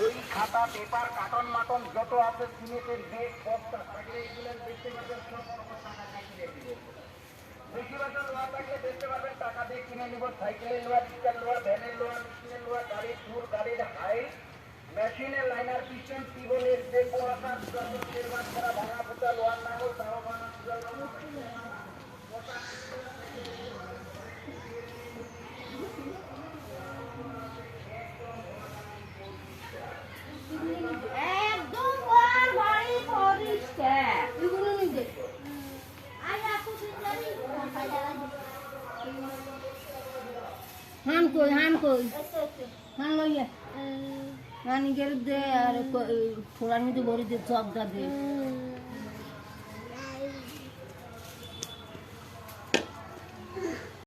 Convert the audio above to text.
ওই খাতা, paper carton mutton, যত আছে সিমেন্টের বেগ বস্তা থাকলে এগুলো দেখতে পাবেন সব টাকা কিনে দিব বেশি বছর থাকলে দেখতে পাবেন টাকা দিয়ে কিনে নিব, সাইকেলের লোয়া রিক্সার লোয়া ভ্যানের লোয়া মেশিনের লাইনার পিছন টিবলের যে পোড়াটা নির্মাণ করা ভাঙা পোতা লোয়ার নাগল তাও একদম ঘর বাড়ি পরিষ্কার। এগুলো নিজে হান কই হান কই? হান লইয়া। হান গেলে দে আর ফোড়ার মধ্যে ভরি দে চপ দা। দে